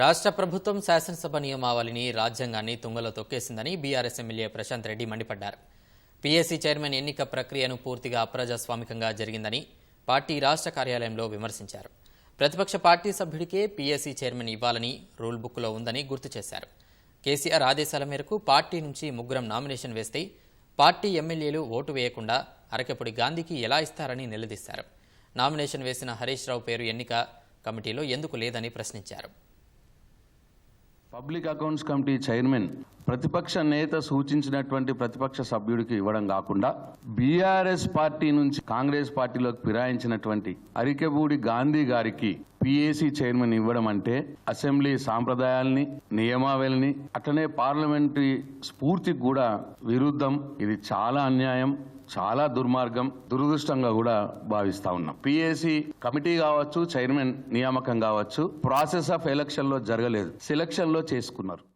రాష్ట్ర ప్రభుత్వం శాసనసభ నియమావళిని రాజ్యాంగాన్ని తుంగలో తొక్కేసిందని బీఆర్ఎస్ ఎమ్మెల్యే ప్రశాంత్ రెడ్డి మండిపడ్డారు. పీఎస్సీ చైర్మన్ ఎన్నిక ప్రక్రియను పూర్తిగా అప్రజాస్వామికంగా జరిగిందని పార్టీ రాష్ట్ర కార్యాలయంలో విమర్శించారు. ప్రతిపక్ష పార్టీ సభ్యుడికే పీఎస్సీ చైర్మన్ ఇవ్వాలని రూల్ బుక్లో ఉందని గుర్తు చేశారు. కేసీఆర్ ఆదేశాల మేరకు పార్టీ నుంచి ముగ్గురం నామినేషన్ వేస్తే పార్టీ ఎమ్మెల్యేలు ఓటు వేయకుండా అరకెపుడి గాంధీకి ఎలా ఇస్తారని నిలదీశారు. నామినేషన్ వేసిన హరీష్ రావు పేరు ఎన్నిక కమిటీలో ఎందుకు లేదని ప్రశ్నించారు. పబ్లిక్ అకౌంట్స్ కమిటీ చైర్మన్ ప్రతిపక్ష నేత సూచించినటువంటి ప్రతిపక్ష సభ్యుడికి ఇవ్వడం కాకుండా బీఆర్ఎస్ పార్టీ నుంచి కాంగ్రెస్ పార్టీలోకి ఫిరాయించినటువంటి అరికెబూడి గాంధీ గారికి పిఏసి చైర్మన్ ఇవ్వడం అంటే అసెంబ్లీ సాంప్రదాయాల్ని నియమావళిని అట్లనే పార్లమెంటరీ స్ఫూర్తికి కూడా విరుద్ధం. ఇది చాలా అన్యాయం చాలా దుర్మార్గం దురదృష్టంగా కూడా భావిస్తా ఉన్నాం. పిఏసి కమిటీ కావచ్చు చైర్మన్ నియామకం కావచ్చు ప్రాసెస్ ఆఫ్ ఎలక్షన్లో జరగలేదు. సెలక్షన్లో చేసుకున్నారు.